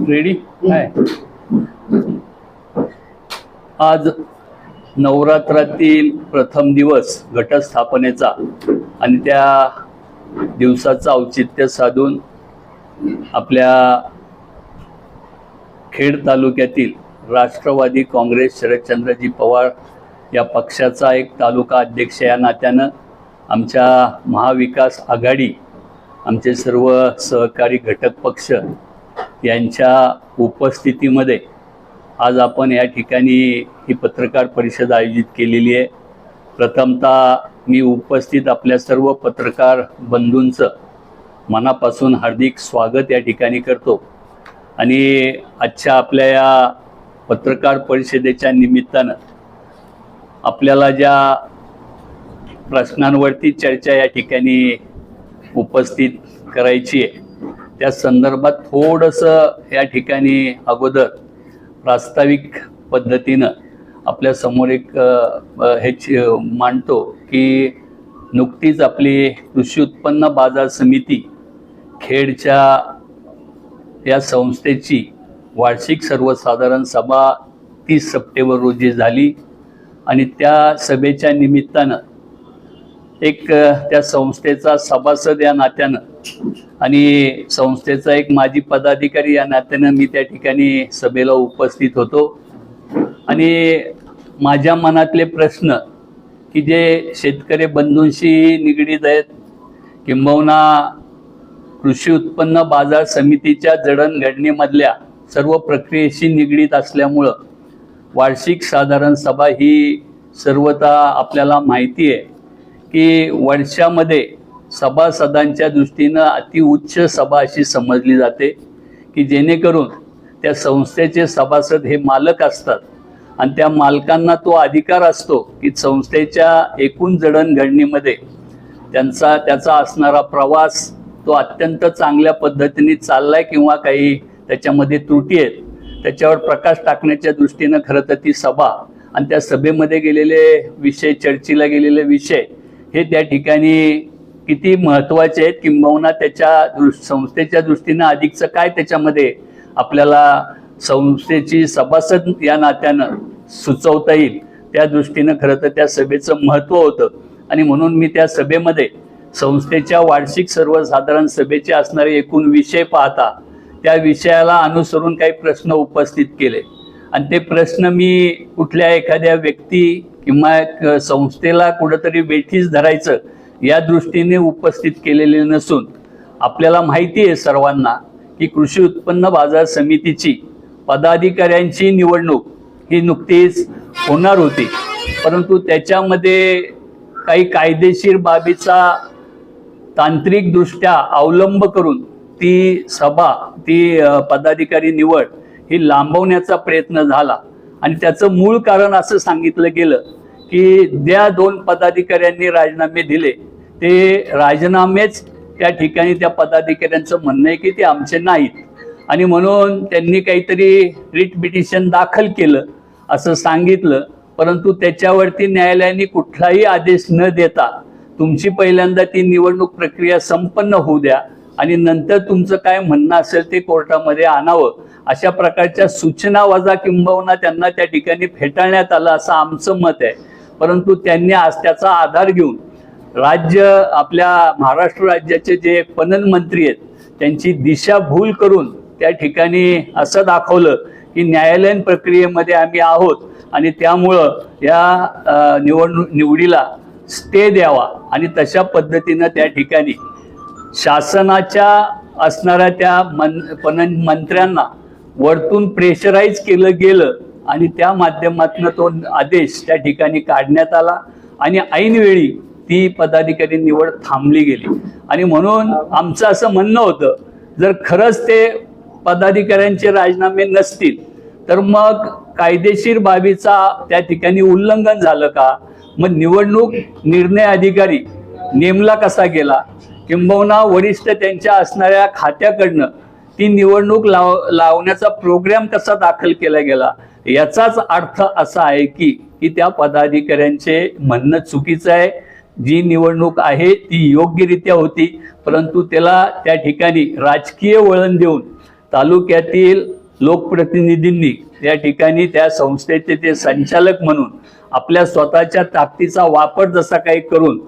Ready काय आज नवरात्रातील प्रथम दिवस घटस्थापनेचा आणि त्या दिवसाचं औचित्य साधून आपल्या खेड तालुक्यातील राष्ट्रवादी काँग्रेस शरदचंद्रजी पवार या पक्षाचा एक तालुका अध्यक्ष या नात्यानं आमच्या महाविकास आघाडी आमचे सर्व सहकारी घटक पक्ष यांच्या उपस्थितीमध्ये आज आपण या ठिकाणी ही पत्रकार परिषद आयोजित केलेली आहे. प्रथमतः मी उपस्थित आपल्या सर्व पत्रकार बंधूंचं मनापासून हार्दिक स्वागत या ठिकाणी करतो. आणि आजच्या आपल्या या पत्रकार परिषदेच्या निमित्तानं आपल्याला ज्या प्रश्नांवरती चर्चा या ठिकाणी उपस्थित करायची आहे त्या संदर्भात थोडंसं या ठिकाणी अगोदर प्रास्ताविक पद्धतीनं आपल्यासमोर एक हे मांडतो की नुकतीच आपली कृषी उत्पन्न बाजार समिती खेडच्या या संस्थेची वार्षिक सर्वसाधारण सभा तीस सप्टेंबर रोजी झाली आणि त्या सभेच्या निमित्तानं एक त्या संस्थेचा सभासद या नात्यानं आणि संस्थेचा एक माजी पदाधिकारी या नात्यानं मी त्या ठिकाणी सभेला उपस्थित होतो. आणि माझ्या मनातले प्रश्न की जे शेतकरी बंधूंशी निगडीत आहेत किंबहुना कृषी उत्पन्न बाजार समितीच्या जडणघडणीमधल्या सर्व प्रक्रियेशी निगडीत असल्यामुळं वार्षिक साधारण सभा ही सर्वता आपल्याला माहिती आहे की वर्षामध्ये सभासदांच्या दृष्टीनं अतिउच्च सभा अशी समजली जाते की जेणेकरून त्या संस्थेचे सभासद हे मालक असतात. आणि त्या मालकांना तो अधिकार असतो की संस्थेच्या एकूण जडणघडणीमध्ये त्यांचा त्याचा असणारा प्रवास तो अत्यंत चांगल्या पद्धतीने चाललाय किंवा काही त्याच्यामध्ये त्रुटी आहेत त्याच्यावर प्रकाश टाकण्याच्या दृष्टीनं खरं तर ती सभा आणि त्या सभेमध्ये गेलेले विषय चर्चेला गेलेले विषय हे त्या ठिकाणी किती महत्त्वाचे आहेत किंबहुना त्याच्या संस्थेच्या दृष्टीनं अधिकचं काय त्याच्यामध्ये आपल्याला संस्थेची सभासद या नात्यानं सुचवता येईल त्या दृष्टीनं खरं तर त्या सभेचं महत्त्व होतं. आणि म्हणून मी त्या सभेमध्ये संस्थेच्या वार्षिक सर्वसाधारण सभेचे असणारे एकूण विषय पाहता त्या विषयाला अनुसरून काही प्रश्न उपस्थित केले. आणि ते प्रश्न मी कुठल्या एखाद्या व्यक्ती किंवा संस्थेला कुठंतरी वेठीच धरायचं या दृष्टीने उपस्थित केलेले नसून आपल्याला माहिती आहे सर्वांना की कृषी उत्पन्न बाजार समितीची पदाधिकाऱ्यांची निवडणूक ही नुकतीच होणार होती. परंतु त्याच्यामध्ये काही कायदेशीर बाबीचा तांत्रिकदृष्ट्या अवलंब करून ती सभा ती पदाधिकारी निवड ही लांबवण्याचा प्रयत्न झाला. आणि त्याचं मूळ कारण असं सांगितलं गेलं की ज्या दोन पदाधिकाऱ्यांनी राजीनामे दिले ते राजीनामेच त्या ठिकाणी त्या पदाधिकाऱ्यांचं म्हणणं आहे की ते आमचे नाहीत. आणि म्हणून त्यांनी काहीतरी रिट पिटिशन दाखल केलं असं सांगितलं. परंतु त्याच्यावरती न्यायालयाने कुठलाही आदेश न देता तुमची पहिल्यांदा ती निवडणूक प्रक्रिया संपन्न होऊ द्या आणि नंतर तुमचं काय म्हणणं असेल ते कोर्टामध्ये आणावं. अशा प्रकारच्या सूचना वजा किंबहुना त्यांना त्या ठिकाणी फेटाळण्यात आलं असं आमचं मत आहे. परंतु त्यांनी आज त्याचा आधार घेऊन राज्य आपल्या महाराष्ट्र राज्याचे जे पणन मंत्री आहेत त्यांची दिशाभूल करून त्या ठिकाणी असं दाखवलं की न्यायालयीन प्रक्रियेमध्ये आम्ही आहोत आणि त्यामुळं या निवडणूक निवडीला स्टे द्यावा आणि तशा पद्धतीनं त्या ठिकाणी शासनाच्या असणाऱ्या त्या मन पणन मंत्र्यांना वरतून प्रेशराईज केलं गेलं आणि त्या माध्यमातून तो आदेश त्या ठिकाणी काढण्यात आला. आणि ऐनवेळी ती पदाधिकारी निवड थांबली गेली. आणि म्हणून आमचं असं म्हणणं होतं जर खरंच ते पदाधिकाऱ्यांचे राजीनामे नसतील तर मग कायदेशीर बाबीचा त्या ठिकाणी उल्लंघन झालं का? मग निवडणूक निर्णय अधिकारी नेमला कसा गेला? किंबहुना वरिष्ठ त्यांच्या असणाऱ्या खात्याकडनं ती निवडणूक लाव लावण्याचा प्रोग्राम कसा दाखल केला गेला? याचाच अर्थ असा आहे की की त्या पदाधिकाऱ्यांचे म्हणणं चुकीचं आहे. जी निवडणूक आहे ती योग्यरित्या होती. परंतु त्याला त्या ठिकाणी राजकीय वळण देऊन तालुक्यातील लोकप्रतिनिधींनी त्या ठिकाणी त्या संस्थेचे ते संचालक म्हणून आपल्या स्वतःच्या ताकदीचा वापर जसा काही करून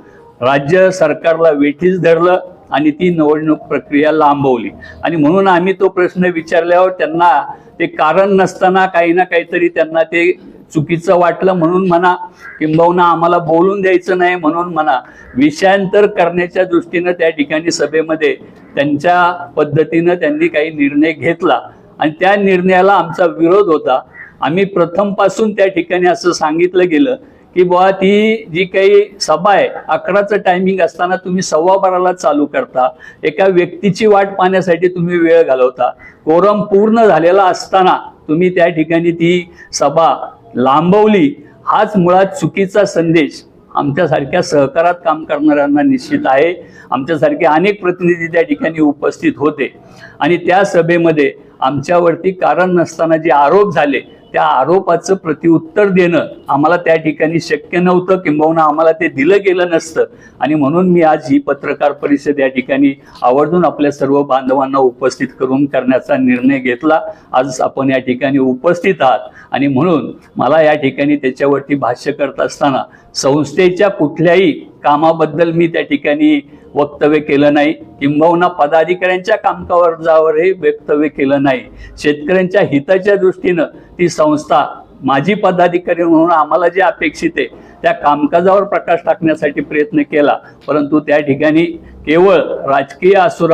राज्य सरकारला वेठीस धरलं आणि ती निवडणूक प्रक्रिया लांबवली. आणि म्हणून आम्ही तो प्रश्न विचारल्यावर त्यांना ते कारण नसताना काही ना काहीतरी त्यांना ते चुकीचं वाटलं म्हणून म्हणा किंबहुना आम्हाला बोलून द्यायचं नाही म्हणून म्हणा विषयांतर करण्याच्या दृष्टीनं त्या ठिकाणी सभेमध्ये त्यांच्या पद्धतीनं त्यांनी काही निर्णय घेतला. आणि त्या निर्णयाला आमचा विरोध होता. आम्ही प्रथमपासून त्या ठिकाणी असं सांगितलं गेलं की बुवा ती जी काही सभा आहे अकराचं टायमिंग असताना तुम्ही सव्वा बाराला चालू करता. एका व्यक्तीची वाट पाहण्यासाठी तुम्ही वेळ घालवता. कोरम पूर्ण झालेला असताना तुम्ही त्या ठिकाणी ती सभा लांबवली हाच मुळात चुकीचा संदेश आमच्यासारख्या सहकारात काम करणाऱ्यांना निश्चित आहे. आमच्यासारखे अनेक प्रतिनिधी त्या ठिकाणी उपस्थित होते. आणि त्या सभेमध्ये आमच्यावरती कारण नसताना जे आरोप झाले त्या आरोपाचं प्रतिउत्तर देणं आम्हाला त्या ठिकाणी शक्य नव्हतं किंबहुना आम्हाला ते दिलं गेलं नसतं. आणि म्हणून मी आज ही पत्रकार परिषद या ठिकाणी आवर्जून आपल्या सर्व बांधवांना उपस्थित करून करण्याचा निर्णय घेतला. आज आपण या ठिकाणी उपस्थित आहात. आणि म्हणून मला या ठिकाणी त्याच्यावरती भाष्य करत असताना संस्थेच्या कुठल्याही कामाबद्दल मी त्या ठिकाणी वक्तव्य केलं नाही. किंबहुना पदाधिकाऱ्यांच्या कामकाजावरही वक्तव्य केलं नाही. शेतकऱ्यांच्या हिताच्या दृष्टीनं ती संस्था माजी पदाधिकारी म्हणून आम्हाला जे अपेक्षित आहे त्या कामकाजावर प्रकाश टाकण्यासाठी प्रयत्न केला. परंतु त्या ठिकाणी केवळ राजकीय असुर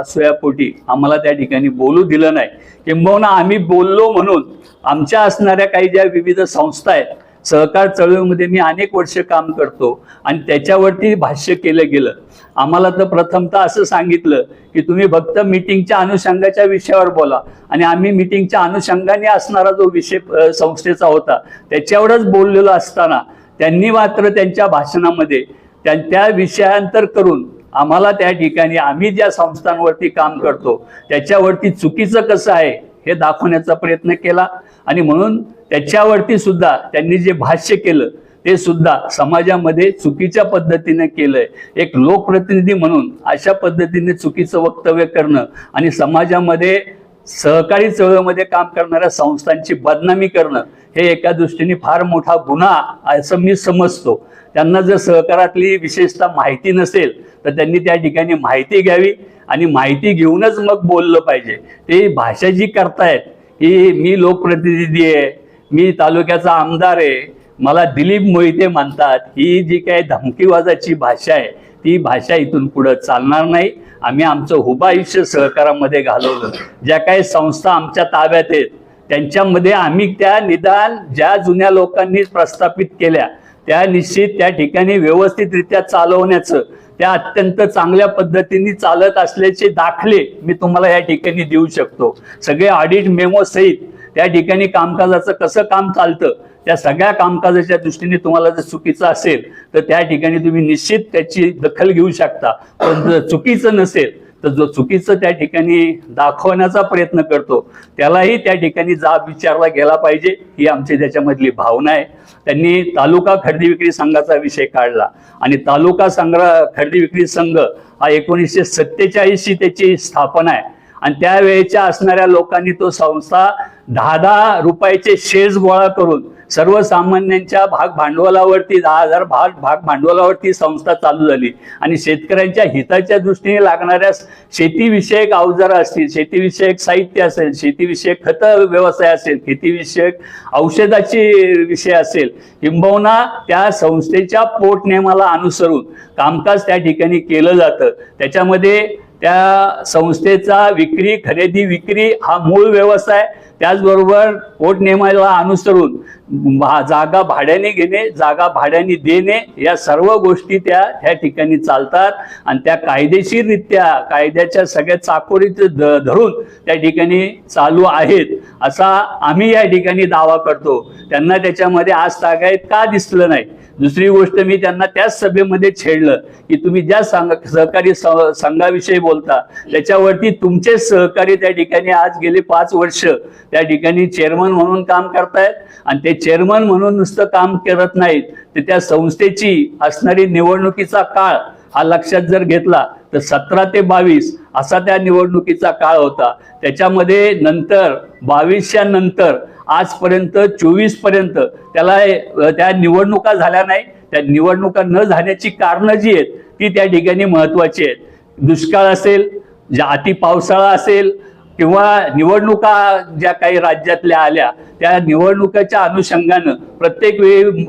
असुयापोटी आम्हाला त्या ठिकाणी बोलू दिलं नाही. किंबहुना आम्ही बोललो म्हणून आमच्या असणाऱ्या काही ज्या विविध संस्था आहेत सहकार चळवळीमध्ये मी अनेक वर्ष काम करतो आणि त्याच्यावरती भाष्य केलं गेलं. आम्हाला तर प्रथमतः असं सांगितलं की तुम्ही फक्त मिटिंगच्या अनुषंगाच्या विषयावर बोला आणि आम्ही मिटिंगच्या अनुषंगाने असणारा जो विषय संस्थेचा होता त्याच्यावरच बोललेलो असताना त्यांनी मात्र त्यांच्या भाषणामध्ये त्या त्या विषयांतर करून आम्हाला त्या ठिकाणी आम्ही ज्या संस्थांवरती काम करतो त्याच्यावरती चुकीचं कसं आहे हे दाखवण्याचा प्रयत्न केला. आणि म्हणून त्याच्यावरती सुद्धा त्यांनी जे भाष्य केलं ते सुद्धा समाजामध्ये चुकीच्या पद्धतीने केलंय. एक लोकप्रतिनिधी म्हणून अशा पद्धतीने चुकीचं वक्तव्य करणं आणि समाजामध्ये सहकारी चळवळीमध्ये काम करणाऱ्या संस्थांची बदनामी करणं हे एका दृष्टीने फार मोठा गुन्हा असं मी समजतो. त्यांना जर सहकारातली विशेषतः माहिती नसेल तर त्यांनी त्या ठिकाणी माहिती घ्यावी आणि माहिती घेऊनच मग बोललं पाहिजे. ते भाषा जी करतायत की मी लोकप्रतिनिधी आहे मी तालुक्याचा आमदार आहे. मला दिलीप मोहिते म्हणतात ही जी काही धमकीवाजाची भाषा आहे ती भाषा इथून पुढं चालणार नाही. आम्ही आमचं हुबायुष्य आयुष्य सहकारामध्ये घालवलं. ज्या काही संस्था आमच्या ताब्यात आहेत त्यांच्यामध्ये आम्ही त्या निदान ज्या जुन्या लोकांनी प्रस्थापित केल्या त्या निश्चित त्या ठिकाणी व्यवस्थितरित्या चालवण्याचं त्या अत्यंत चांगल्या पद्धतीने चालत असल्याचे दाखले मी तुम्हाला या ठिकाणी देऊ शकतो. सगळे ऑडिट मेमो सहित त्या ठिकाणी कामकाजाचं कसं काम चालतं त्या सगळ्या कामकाजाच्या दृष्टीने तुम्हाला जर चुकीचं असेल तर त्या ठिकाणी तुम्ही निश्चित त्याची दखल घेऊ शकता. पण जर चुकीचं नसेल तर जो चुकीचं त्या ठिकाणी दाखवण्याचा प्रयत्न करतो त्यालाही त्या ठिकाणी जाब विचारला गेला पाहिजे ही आमची त्याच्यामधली भावना आहे. त्यांनी तालुका खरेदी विक्री संघाचा विषय काढला आणि तालुका संग्रह खरेदी विक्री संघ हा एकोणीसशे सत्तेचाळीसची त्याची स्थापना आहे. आणि त्यावेळेच्या असणाऱ्या लोकांनी तो संस्था दहा दहा रुपयाचे शेअर्स गोळा करून सर्वसामान्यांच्या भाग भांडवलावरती दहा हजार भाग भाग भांडवलावरती संस्था चालू झाली. आणि शेतकऱ्यांच्या हिताच्या दृष्टीने लागणाऱ्या शेतीविषयक अवजारं असतील शेतीविषयक साहित्य असेल शेतीविषयक खत व्यवसाय असेल शेतीविषयक औषधाची विषय असेल किंबहुना त्या संस्थेच्या पोटनियमाला अनुसरून कामकाज त्या ठिकाणी केलं जातं. त्याच्यामध्ये त्या संस्थेचा विक्री खरेदी विक्री हा मूळ व्यवसाय त्याचबरोबर पोटनियमाला अनुसरून भा- जागा भाड्याने घेणे जागा भाड्याने देणे या सर्व गोष्टी त्या त्या ठिकाणी चालतात. आणि त्या कायदेशीररित्या कायद्याच्या सगळ्या चाकोरीत ध- धरून त्या ठिकाणी चालू आहेत असा आम्ही या ठिकाणी दावा करतो. त्यांना त्याच्यामध्ये आज तागायत का दिसलं नाही? दुसरी गोष्ट मी त्यांना त्याच सभेमध्ये छेडलं की तुम्ही ज्या संघ सहकारी संघाविषयी बोलता त्याच्यावरती तुमचे सहकारी त्या ठिकाणी आज गेले पाच वर्ष. त्या ठिकाणी चेअरमन म्हणून काम करतायत आणि ते चेअरमन म्हणून नुसतं काम करत नाहीत. तर त्या संस्थेची असणारी निवडणुकीचा काळ हा लक्षात जर घेतला तर सतरा ते बावीस असा त्या निवडणुकीचा काळ होता. त्याच्यामध्ये नंतर बावीसच्या नंतर आजपर्यंत चोवीसपर्यंत त्याला त्या निवडणुका झाल्या नाही. त्या निवडणुका न झाल्याची कारणं जी आहेत ती त्या ठिकाणी महत्वाची आहेत. दुष्काळ असेल ज्या अति पावसाळा असेल किंवा निवडणुका ज्या काही राज्यातल्या आल्या त्या निवडणुकाच्या अनुषंगानं प्रत्येक वेळी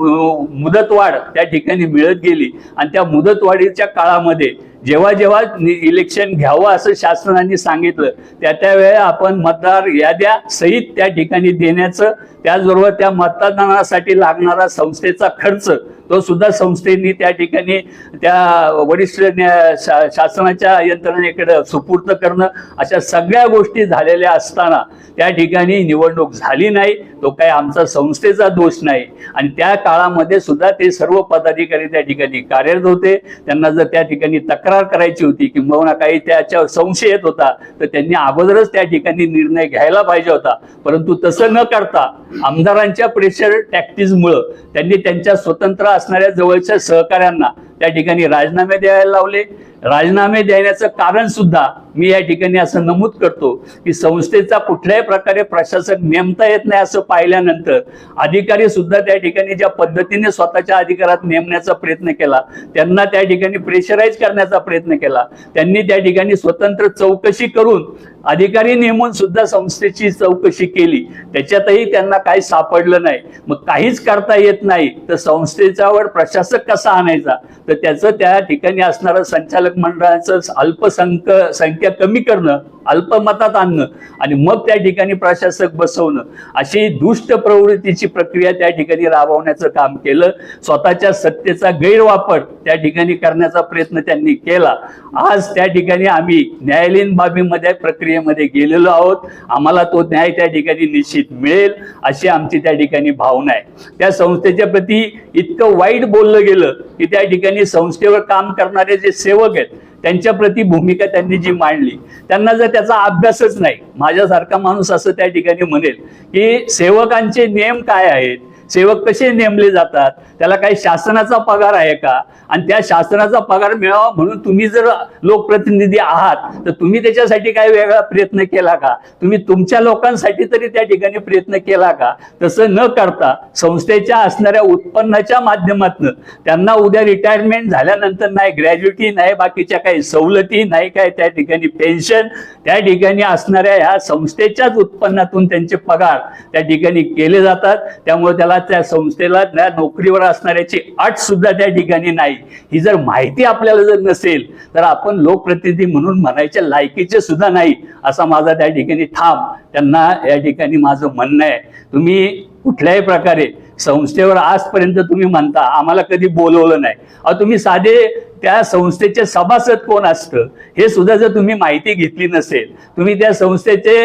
मुदतवाढ त्या ठिकाणी मिळत गेली. आणि त्या मुदतवाढीच्या काळामध्ये जेव्हा जेव्हा इलेक्शन घ्यावं असं शासनाने सांगितलं त्या त्यावेळेला आपण मतदार याद्या सहित त्या ठिकाणी देण्याचं त्याचबरोबर त्या मतदानासाठी लागणारा संस्थेचा खर्च तो सुद्धा संस्थेनी त्या ठिकाणी त्या वरिष्ठ न्या- शा- शासनाच्या यंत्रणेकडे सुपूर्त करणं अशा सगळ्या गोष्टी झालेल्या असताना त्या ठिकाणी निवडणूक झाली नाही तो काही आमचा संस्थेचा दोष नाही. आणि त्या काळामध्ये सुद्धा ते सर्व पदाधिकारी त्या ठिकाणी कार्यरत होते. त्यांना जर त्या ठिकाणी तक्रार करायची होती किंबहुना काही त्याच्यावर संशय येत होता तर त्यांनी अगोदरच त्या ठिकाणी निर्णय घ्यायला पाहिजे होता. परंतु तसं न करता आमदारांच्या प्रेशर टॅक्टिसमुळं त्यांनी त्यांच्या स्वतंत्र असणाऱ्या जवळच्या सहकाऱ्यांना त्या ठिकाणी राजीनामे द्यायला लावले. राजीनामे देण्याचं कारण सुद्धा मी या ठिकाणी असं नमूद करतो की संस्थेचा कुठल्याही प्रकारे प्रशासक नेमता येत नाही असं पाहिल्यानंतर अधिकारी सुद्धा त्या ठिकाणी ज्या पद्धतीने स्वतःच्या अधिकारात नेमण्याचा प्रयत्न केला त्यांना त्या ठिकाणी प्रेशराईज करण्याचा प्रयत्न केला त्यांनी त्या ठिकाणी स्वतंत्र चौकशी करून अधिकारी नेमून सुद्धा संस्थेची चौकशी केली. त्याच्यातही त्यांना काही सापडलं नाही. मग काहीच करता येत नाही. तर संस्थेच्यावर प्रशासक कसा आणायचा? तर त्याचं त्या ठिकाणी असणारं संचालक मंडळाचं अल्पसंख संख्या कमी करणं अल्पमतात आणणं आणि मग त्या ठिकाणी प्रशासक बसवणं अशी दुष्ट प्रवृत्तीची प्रक्रिया त्या ठिकाणी राबवण्याचं काम केलं. स्वतःच्या सत्तेचा गैरवापर त्या ठिकाणी करण्याचा प्रयत्न त्यांनी केला. आज त्या ठिकाणी आम्ही न्यायालयीन बाबीमध्ये प्रक्रियेमध्ये गेलेलो आहोत. आम्हाला तो न्याय त्या ठिकाणी निश्चित मिळेल अशी आमची त्या ठिकाणी भावना आहे. त्या संस्थेच्या प्रती इतकं वाईट बोललं गेलं की त्या ठिकाणी संस्थेवर काम करणारे जे सेवक आहेत त्यांच्या प्रती भूमिका त्यांनी जी मांडली त्यांना जर त्याचा अभ्यासच नाही माझ्यासारखा माणूस असं त्या ठिकाणी म्हणेल की सेवकांचे नियम काय आहेत? सेवक कसे नेमले जातात? त्याला काही शासनाचा पगार आहे का? आणि त्या शासनाचा पगार मिळावा म्हणून तुम्ही जर लोकप्रतिनिधी आहात तर तुम्ही त्याच्यासाठी काय वेगळा प्रयत्न केला का? तुम्ही तुमच्या लोकांसाठी तरी त्या ठिकाणी प्रयत्न केला का? तसं न करता संस्थेच्या असणाऱ्या उत्पन्नाच्या माध्यमातून त्यांना उद्या रिटायरमेंट झाल्यानंतर नाही ग्रॅज्युटी नाही बाकीच्या काही सवलती नाही काय त्या ठिकाणी पेन्शन त्या ठिकाणी असणाऱ्या ह्या संस्थेच्याच उत्पन्नातून त्यांचे पगार त्या ठिकाणी केले जातात. त्यामुळे त्याला त्या संस्थेला त्या नोकरीवर असणाऱ्याची अट सुद्धा त्या ठिकाणी नाही. ही जर माहिती आपल्याला जर नसेल तर आपण लोकप्रतिनिधी म्हणून म्हणायच्या लायकीचे सुद्धा नाही असा माझा त्या ठिकाणी ठाम. त्यांना या ठिकाणी माझं म्हणणं आहे. तुम्ही कुठल्याही प्रकारे संस्थेवर आजपर्यंत तुम्ही म्हणता आम्हाला कधी बोलवलं नाही. अहो तुम्ही साधे त्या संस्थेचे सभासद कोण असतं हे सुद्धा जर तुम्ही माहिती घेतली नसेल तुम्ही त्या संस्थेचे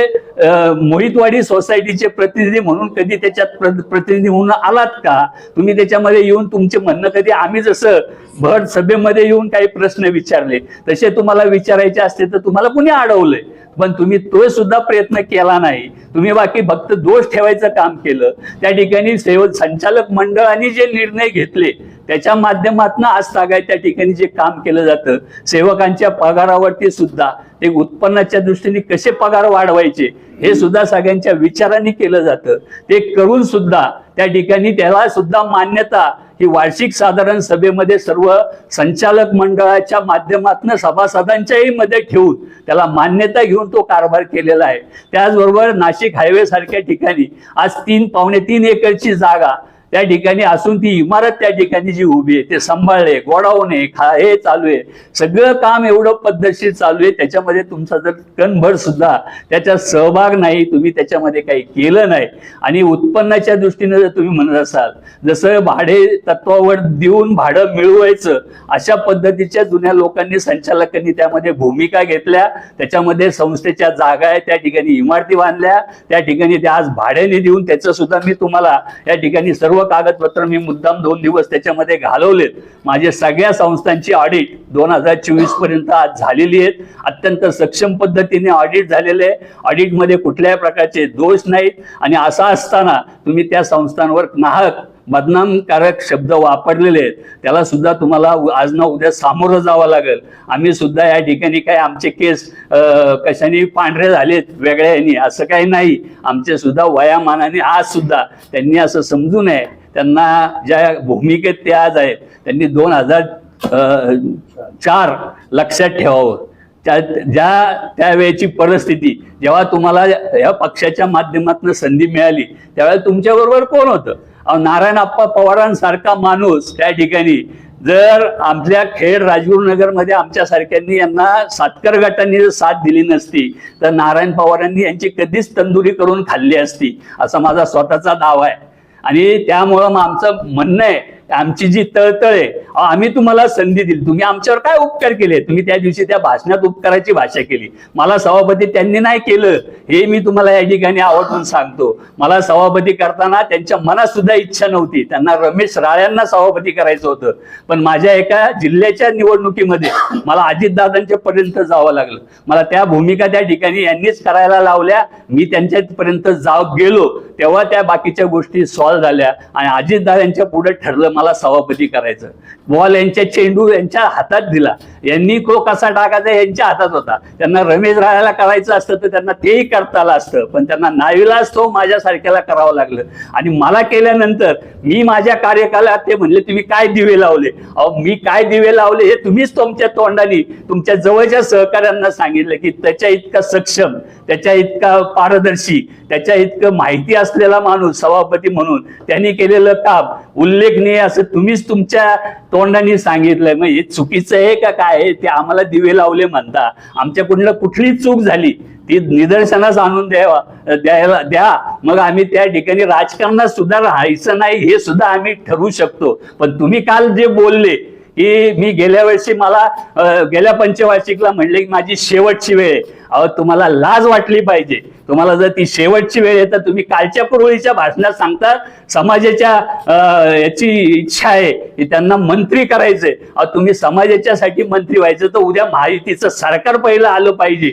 मोहितवाडी सोसायटीचे प्रतिनिधी म्हणून कधी त्याच्यात प्रतिनिधी म्हणून आलात का? तुम्ही त्याच्यामध्ये येऊन तुमचे म्हणणं कधी आम्ही जसं भर सभेमध्ये येऊन काही प्रश्न विचारले. तसे तुम्हाला विचारायचे असते तर तुम्हाला कुणी अडवलंय? पण तुम्ही तो सुद्धा प्रयत्न केला नाही. तुम्ही बाकी फक्त दोष ठेवायचं काम केलं. त्या ठिकाणी सेव संचालक मंडळाने जे निर्णय घेतले त्याच्या माध्यमातून आज तागाय त्या ठिकाणी जे काम केलं जातं सेवकांच्या पगारावरती सुद्धा ते उत्पन्नाच्या दृष्टीने कसे पगार वाढवायचे हे सुद्धा सगळ्यांच्या विचाराने केलं जातं. ते करून सुद्धा त्या ठिकाणी त्याला सुद्धा मान्यता ही वार्षिक साधारण सभेमध्ये सर्व संचालक मंडळाच्या माध्यमातून सभासदांच्याही मध्ये ठेवून त्याला मान्यता घेऊन तो कारभार केलेला आहे. त्याचबरोबर नाशिक हायवे सारख्या ठिकाणी आज तीन पावणे तीन एकरची जागा त्या ठिकाणी असून ती इमारत त्या ठिकाणी जी उभी आहे ते सांभाळले गोडावणे आहे खा हे चालू आहे. सगळं काम एवढं पद्धतशीर चालू आहे त्याच्यामध्ये तुमचा जर कणभर सुद्धा त्याच्यात सहभाग नाही तुम्ही त्याच्यामध्ये काही केलं नाही. आणि उत्पन्नाच्या दृष्टीने जर तुम्ही म्हणत असाल जसं भाडे तत्वावर देऊन भाडं मिळवायचं अशा पद्धतीच्या जुन्या लोकांनी संचालकांनी त्यामध्ये भूमिका घेतल्या. त्याच्यामध्ये संस्थेच्या जागा आहे त्या ठिकाणी इमारती बांधल्या. त्या ठिकाणी त्या आज भाड्याने देऊन त्याचं सुद्धा मी तुम्हाला या ठिकाणी सर्व कागदपत्र मी मुद्दाम दोन दिवस त्याच्यामध्ये घालवलेत. माझे सगळ्या संस्थांची ऑडिट दोन हजार चोवीसपर्यंत आज झालेली आहेत. अत्यंत सक्षम पद्धतीने ऑडिट झालेले आहे. ऑडिटमध्ये कुठल्याही प्रकारचे दोष नाहीत. आणि असं असताना तुम्ही त्या संस्थांवर नाहक बदनामकारक शब्द वापरलेले आहेत. त्याला सुद्धा तुम्हाला आज ना उद्या सामोरं जावं लागेल. आम्ही सुद्धा या ठिकाणी काय आमचे केस कशाने पांढरे झालेत वेगळ्या यांनी असं काही नाही. आमचे सुद्धा वयामानाने आज सुद्धा त्यांनी असं समजू नये. त्यांना ज्या भूमिकेत ते आज आहेत त्यांनी दोन हजार चार लक्षात ठेवावं. त्या ज्या त्यावेळेची परिस्थिती जेव्हा तुम्हाला या पक्षाच्या माध्यमातून संधी मिळाली त्यावेळेला तुमच्याबरोबर कोण होतं? नारायण आप्पा पवारांसारखा माणूस त्या ठिकाणी. जर आपल्या खेड राजगुरुनगरमध्ये आमच्यासारख्यांनी यांना सातकर गटांनी जर साथ दिली नसती तर नारायण पवारांनी यांची कधीच तंदुरी करून खाल्ली असती असा माझा स्वतःचा दावा आहे. आणि त्यामुळं मग आमचं म्हणणं आहे आमची जी तळतळ आहे आम्ही तुम्हाला संधी दिली. तुम्ही आमच्यावर काय उपकार केले? तुम्ही त्या दिवशी त्या भाषणात उपकाराची भाषा केली. मला सभापती त्यांनी नाही केलं. हे मी तुम्हाला या ठिकाणी आवर्जून सांगतो. मला सभापती करताना त्यांच्या मनात सुद्धा इच्छा नव्हती. त्यांना रमेश राळ्यांना सभापती करायचं होतं. पण माझ्या एका जिल्ह्याच्या निवडणुकीमध्ये मला अजितदादांच्या पर्यंत जावं लागलं. मला त्या भूमिका त्या ठिकाणी यांनीच करायला लावल्या. मी त्यांच्यापर्यंत जाव गेलो. तेव्हा त्या बाकीच्या गोष्टी सॉल्व्ह झाल्या. आणि अजितदादांच्या पुढे ठरलं मला सभापती करायचं. बॉल यांच्या चेंडू यांच्या हातात दिला. यांनी तो कसा टाकायचा यांच्या हातात होता. त्यांना रमेश राहायला करायचं असतं तर त्यांना तेही करता आलं असतं. पण त्यांना नाविलाज तो माझ्यासारख्याला करावं लागलं. आणि मला केल्यानंतर मी माझ्या कार्यकालात ते म्हणले तुम्ही काय दिवे लावले? अहो मी काय दिवे लावले हे तुम्हीच तुमच्या तोंडाने तुमच्या जवळच्या सहकाऱ्यांना सांगितलं की त्याच्या इतका सक्षम त्याच्या इतका पारदर्शी त्याच्या इतकं माहिती असलेला माणूस सभापती म्हणून त्यांनी केलेलं काम उल्लेखनीय असं तुम्हीच तुमच्या तोंडाने सांगितलंय. मग हे चुकीचं आहे का काय आहे? ते आम्हाला दिवे लावले म्हणता. आमच्याकडून कुठली चूक झाली? ती निदर्शनास आणून द्यावा द्यायला द्या. मग आम्ही त्या ठिकाणी राजकारणात सुद्धा राहायचं नाही हे सुद्धा आम्ही ठरवू शकतो. पण तुम्ही काल जे बोलले की मी गेल्या वर्षी मला गेल्या पंचवार्षिकला म्हणले की माझी शेवटची वेळ अहो तुम्हाला लाज वाटली पाहिजे. तुम्हाला जर ती शेवटची वेळ आहे तर तुम्ही कालच्या पूर्वीच्या भाषणात सांगता समाजाच्या अं, याची इच्छा आहे की त्यांना मंत्री करायचंय. अहो तुम्ही समाजाच्यासाठी मंत्री व्हायचं तर उद्या महायुतीचं सरकार पहिलं आलं पाहिजे.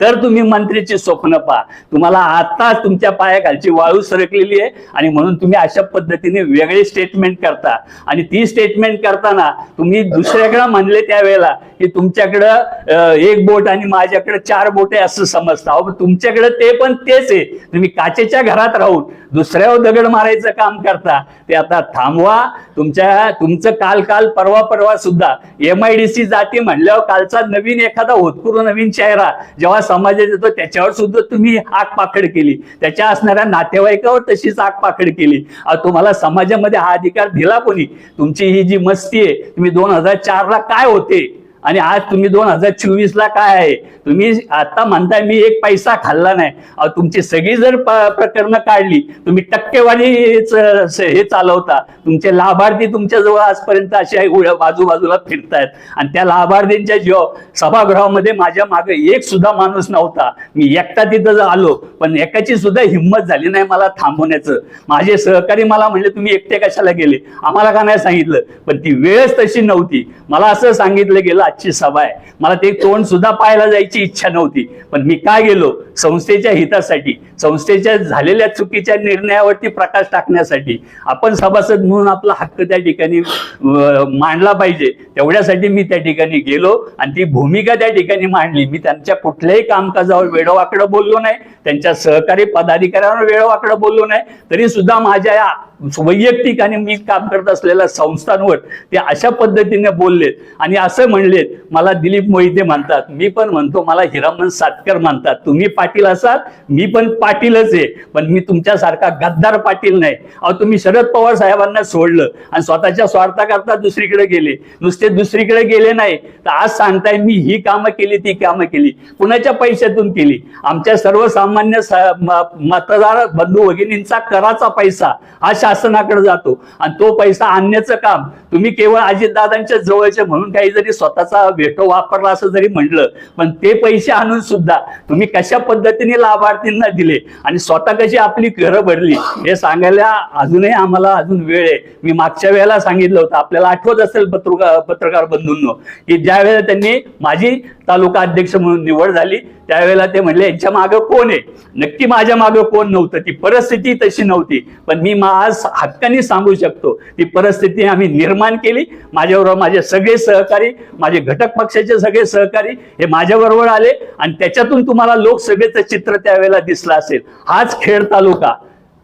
तर तुम्ही मंत्रीची स्वप्न पहा. तुम्हाला आता तुमच्या पायाखालची वाळू सरकलेली आहे आणि म्हणून तुम्ही अशा पद्धतीने वेगळे स्टेटमेंट करता. आणि ती स्टेटमेंट करताना तुम्ही दुसऱ्याकडे म्हणले त्यावेळेला की तुमच्याकडं एक बोट आणि माझ्याकडे चार मोठे असं समजता. अहो तुमच्याकडे ते पण तेच आहे. तुम्ही काचेच्या घरात राहून दुसऱ्यावर दगड मारायचं काम करता. ते आता थांबवा. तुमच्या तुमचं काल काल परवा परवा सुद्धा. एम आय डी सी जाती म्हणल्यावर कालचा नवीन एखादा होतकुरू नवीन चेहरा जेव्हा समाजात येतो त्याच्यावर सुद्धा तुम्ही आगपाखड केली. त्याच्या असणाऱ्या नातेवाईकावर तशीच आगपाखड केली. तुम्हाला समाजामध्ये हा अधिकार दिला कोणी? तुमची ही जी मस्ती आहे तुम्ही दोन हजार चारला काय होते? आणि आज तुम्ही दोन हजार चोवीस ला काय आहे? तुम्ही आता म्हणताय मी एक पैसा खाल्ला नाही. तुमची सगळी जर प- प्रकरणं काढली तुम्ही टक्केवारीच हे चालवता. तुमचे लाभार्थी तुमच्या जवळ आजपर्यंत असे आहे, उड्या बाजूबाजूला फिरतायत. आणि त्या लाभार्थींच्या जीव सभागृहामध्ये माझ्या मागे एक सुद्धा माणूस नव्हता. मी एकटा तिथं आलो पण एकाची सुद्धा हिंमत झाली नाही मला थांबवण्याचं. माझे सहकारी मला म्हणले तुम्ही एकटे कशाला गेले? आम्हाला का नाही सांगितलं. पण ती वेळच तशी नव्हती. मला असं सांगितलं गेलं आजची सभा आहे. मला ते तोंड सुद्धा पाहायला जायची इच्छा नव्हती. पण मी का गेलो? संस्थेच्या हितासाठी संस्थेच्या झालेल्या चुकीच्या निर्णयावरती प्रकाश टाकण्यासाठी आपण सभासद म्हणून आपला हक्क त्या ठिकाणी मांडला पाहिजे. तेवढ्यासाठी मी त्या ठिकाणी गेलो आणि ती भूमिका त्या ठिकाणी मांडली. मी त्यांच्या कुठल्याही कामकाजावर वेळोवाकडं बोललो नाही. त्यांच्या सहकारी पदाधिकाऱ्यांवर वेळोवाकडं बोललो नाही. तरी सुद्धा माझ्या या वैयक्तिक आणि मी काम करत असलेल्या संस्थांवर ते अशा पद्धतीने बोललेत. आणि असं म्हणलेत मला दिलीप मोहिते म्हणतात. मी पण म्हणतो मला हिरामन सातकर म्हणतात. तुम्ही पाटील असाल मी पण पाटीलच आहे. पण मी तुमच्यासारखा गद्दार पाटील नाही. अहो तुम्ही शरद पवार साहेबांना सोडलं आणि स्वतःच्या स्वार्थाकरता दुसरीकडे गेले. नुसते दुसरीकडे गेले नाही. तर आज सांगताय मी ही कामं केली ती कामं केली. कुणाच्या पैशातून केली? आमच्या सर्वसामान्य मतदार बंधू भगिनींचा कराचा पैसा हा शासनाकडे जातो. आणि तो पैसा आणण्याचं काम तुम्ही केवळ अजितदादांच्या जवळचे म्हणून काही जरी स्वतःचा वेटो वापरला असं जरी म्हणलं पण ते पैसे आणून सुद्धा तुम्ही कशा पद्धतीने लाभार्थींना दिले आणि स्वतः कशी आपली घरं भरली हे सांगायला अजूनही आम्हाला अजून वेळ आहे. मी मागच्या वेळेला सांगितलं होतं आपल्याला आठवत असेल पत्रकार पत्रकार बंधूंनो की ज्या वेळेला त्यांनी माझी तालुका अध्यक्ष म्हणून निवड झाली त्यावेळेला ते म्हणले यांच्या मागं कोण आहे? नक्की माझ्या मागं कोण नव्हतं ती परिस्थिती तशी नव्हती. पण मी आज हक्काने सांगू शकतो ती परिस्थिती आम्ही निर्माण केली. माझ्याबरोबर माझे सगळे सहकारी माझे घटक पक्षाचे सगळे सहकारी हे माझ्याबरोबर आले आणि त्याच्यातून तुम्हाला लोकसभेचं चित्र त्यावेळेला दिसलं असेल. हाच खेड तालुका.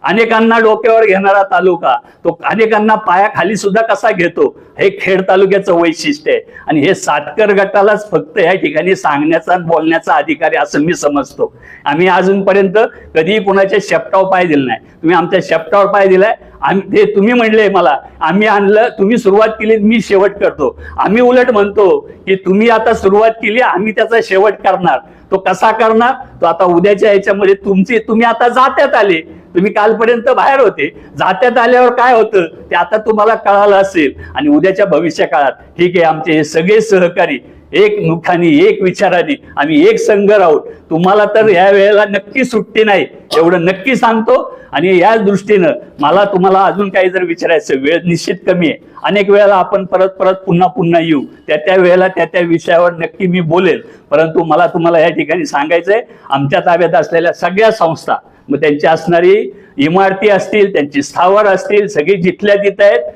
अनेकांना डोक्यावर घेणारा तालुका तो अनेकांना पायाखाली सुद्धा कसा घेतो हे खेड तालुक्याचं वैशिष्ट्य आहे. आणि हे सातकर गटालाच फक्त या ठिकाणी सांगण्याचा बोलण्याचा अधिकार आहे असं मी समजतो. आम्ही अजूनपर्यंत कधीही कुणाच्या शेपटावर पाय दिला नाही. तुम्ही आमच्या शेपटावर पाय दिलाय. आम्ही ते तुम्ही म्हणले मला. आम्ही आणलं तुम्ही सुरुवात केली मी शेवट करतो. आम्ही उलट म्हणतो की तुम्ही आता सुरुवात केली आम्ही त्याचा शेवट करणार. तो कसा करणार? तो आता उद्याच्या याच्यामध्ये तुमचे तुम्ही आता जात्यात आले. तुम्ही कालपर्यंत बाहेर होते. जात्यात आल्यावर काय होतं? ते आता तुम्हाला कळालं असेल. आणि उद्याच्या भविष्य काळात ठीक आहे आमचे हे सगळे सहकारी एक मुखाने एक विचाराने आम्ही एक संघ राहून तुम्हाला तर या वेळेला नक्की सुट्टी नाही. एवढं नक्की सांगतो. आणि या दृष्टीनं मला तुम्हाला अजून काही जर विचारायचं वेळ निश्चित कमी आहे. अनेक वेळेला आपण परत परत पुन्हा पुन्हा येऊ. त्या त्या वेळेला त्या त्या विषयावर नक्की मी बोलेल. परंतु मला तुम्हाला या ठिकाणी सांगायचंय आमच्या ताब्यात असलेल्या सगळ्या संस्था मग त्यांची असणारी इमारती असतील त्यांची स्थावर असतील सगळी जिथल्या तिथं आहेत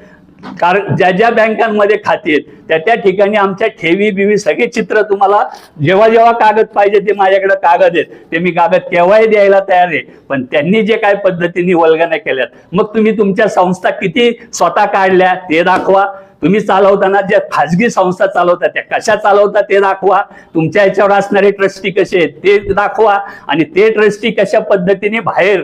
कारण ज्या ज्या बँकांमध्ये खाती आहेत त्या त्या ठिकाणी आमच्या ठेवी बिवी सगळे चित्र तुम्हाला जेव्हा जेव्हा कागद पाहिजे ते माझ्याकडे कागद आहेत. ते मी कागद केव्हाही द्यायला तयार आहे पण त्यांनी जे काय पद्धतीने वल्गना केल्यात मग तुम्ही तुमच्या संस्था किती स्वतः काढल्या ते दाखवा. तुम्ही चालवताना ज्या खाजगी संस्था चालवतात त्या कशा चालवता ते दाखवा. तुमच्या याच्यावर असणारे ट्रस्टी कसे आहेत ते दाखवा. आणि ते ट्रस्टी कशा पद्धतीने बाहेर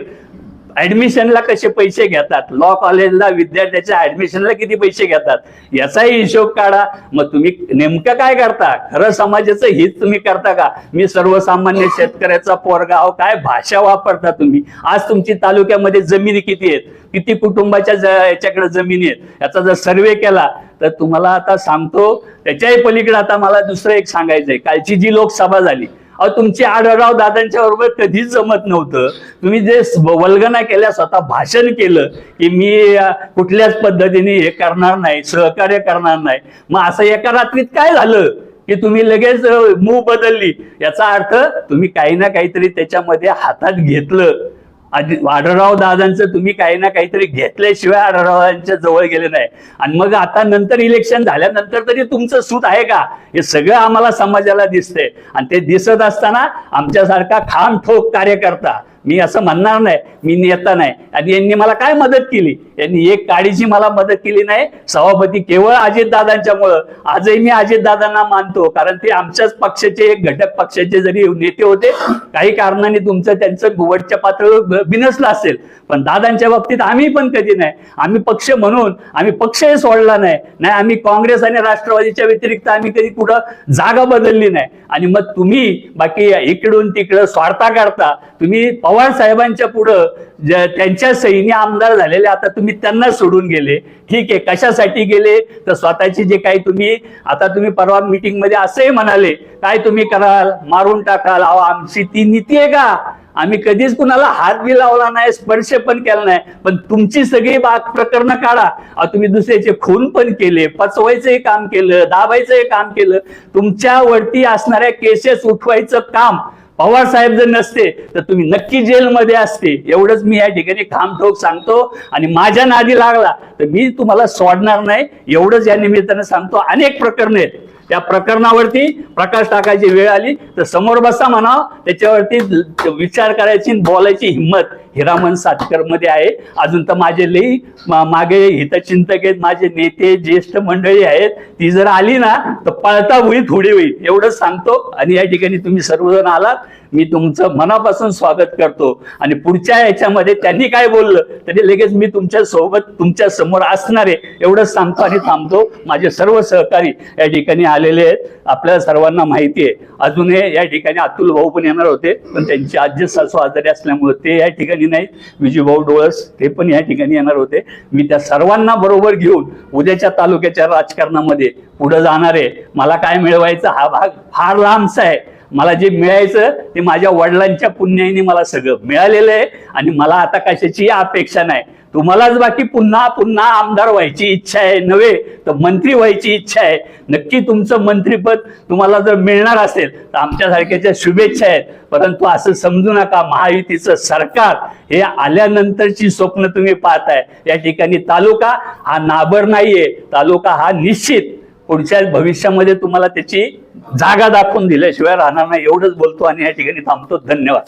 ऍडमिशनला कसे पैसे घेतात? लॉ कॉलेजला विद्यार्थ्याच्या ऍडमिशनला किती पैसे घेतात? याचाही हिशोब काढा. मग तुम्ही नेमकं काय करता? खरं समाजाचं हित तुम्ही करता का? मी सर्वसामान्य शेतकऱ्याचा पोरगा काय भाषा वापरता तुम्ही? आज तुमची तालुक्यामध्ये जमिनी किती आहेत? किती कुटुंबाच्या ज- याच्याकडे जमिनी आहेत? याचा जर सर्वे केला तर तुम्हाला आता सांगतो. त्याच्याही पलीकडे आता मला दुसरं एक सांगायचंय. कालची जी लोकसभा झाली अहो तुमची आढळराव दादांच्या बरोबर कधीच जमत नव्हतं. तुम्ही जे वल्गना केल्या स्वतः भाषण केलं की मी कुठल्याच पद्धतीने हे करणार नाही सहकार्य करणार नाही. मग असं एका रात्रीत काय झालं की तुम्ही लगेच मूव बदलली? याचा अर्थ तुम्ही काही ना काहीतरी त्याच्यामध्ये हातात घेतलं. आधी आढळराव दादांचं तुम्ही काही ना काहीतरी घेतल्याशिवाय आढळरावांच्या जवळ गेले नाही. आणि मग आता नंतर इलेक्शन झाल्यानंतर तरी तुमचं सूत आहे का? हे सगळं आम्हाला समाजाला दिसतंय. आणि ते दिसत असताना आमच्यासारखा खाम ठोक कार्यकर्ता मी असं म्हणणार नाही मी नेता नाही. आणि यांनी मला काय मदत केली? यांनी एक काडीची मला मदत केली नाही. सभापती केवळ अजितदादांच्यामुळं आजही मी अजितदादांना मानतो कारण ते आमच्याच पक्षाचे एक घटक पक्षाचे जरी नेते होते काही कारणाने तुमचं त्यांचं गुवटच्या पातळीवर बिनसलं असेल. पण दादांच्या बाबतीत आम्ही पण कधी नाही. आम्ही पक्ष म्हणून आम्ही पक्षही सोडला नाही. नाही आम्ही काँग्रेस आणि राष्ट्रवादीच्या व्यतिरिक्त आम्ही कधी कुठं जागा बदलली नाही. आणि मग तुम्ही बाकी इकडून तिकडं स्वार्था काढता तुम्ही पवार साहेबांच्या पुढं त्यांच्या सैनी आमदार झालेले आता तुम्ही त्यांना सोडून गेले. ठीक आहे कशासाठी गेले? तर स्वतःची जे काही तुम्ही आता तुम्ही परवा मीटिंगमध्ये असंही म्हणाले काय तुम्ही कराल? मारून टाकाल? अहो आमची ती नीती आहे का? आम्ही कधीच कुणाला हात बी लावला नाही स्पर्श पण केला नाही. पण तुमची सगळी बाग प्रकरणं काढा. तुम्ही दुसऱ्याचे खून पण केले पचवायचंही काम केलं दाबायचंही काम केलं. तुमच्यावरती असणाऱ्या केसेस उठवायचं काम पवार साहेब जर नसते तर तुम्ही नक्की जेलमध्ये असते. एवढंच मी या ठिकाणी ठामठोक सांगतो. आणि माझ्या नादी लागला तर मी तुम्हाला सोडणार नाही. एवढंच या निमित्तानं सांगतो. अनेक प्रकरण आहेत. त्या प्रकरणावरती प्रकाश टाकायची वेळ आली तर समोर बसा म्हणा त्याच्यावरती विचार करायची बोलायची हिंमत हिरामन सातकरमध्ये आहे. अजून तर माझे लई मागे हितचिंतक आहेत माझे नेते ज्येष्ठ मंडळी आहेत ती जर आली ना तर पळता होईल थोडी होईल. एवढंच सांगतो. आणि या ठिकाणी तुम्ही सर्वजण आलात. मी तुमचं मनापासून स्वागत करतो. आणि पुढच्या याच्यामध्ये त्यांनी काय बोललं? तरी लगेच मी तुमच्यासोबत तुमच्यासमोर असणार आहे एवढंच सांगतो आणि थांबतो. माझे सर्व सहकारी या ठिकाणी आलेले आहेत. आपल्या सर्वांना माहिती आहे. अजूनही या ठिकाणी अतुल भाऊ पण येणार होते पण त्यांची आजी सासू आजारी असल्यामुळे ते या ठिकाणी नाही. विजूभाऊ डोळस ते पण या ठिकाणी येणार होते. मी त्या सर्वांना बरोबर घेऊन उद्याच्या तालुक्याच्या राजकारणामध्ये पुढे जाणार आहे. मला काय मिळवायचं हा भाग फार लांबचा आहे. मला जे मिळायचं ते माझ्या वडिलांच्या पुण्याने मला सगळं मिळालेलं आहे आणि मला आता कशाची अपेक्षा नाही. तुम्हालाच बाकी पुन्हा पुन्हा आमदार व्हायची इच्छा आहे नव्हे तर मंत्री व्हायची इच्छा आहे. नक्की तुमचं मंत्रीपद तुम्हाला जर मिळणार असेल तर आमच्यासारख्याच्या शुभेच्छा आहेत. परंतु असं समजू नका महायुतीचं सरकार हे आल्यानंतरची स्वप्न तुम्ही पाहताय. या ठिकाणी तालुका हा नाबर नाहीये तालुका हा निश्चित पुढच्या भविष्यामध्ये तुम्हाला त्याची जागा दाखवून दिल्याशिवाय राहणार नाही. एवढंच बोलतो आणि या ठिकाणी थांबतो. धन्यवाद.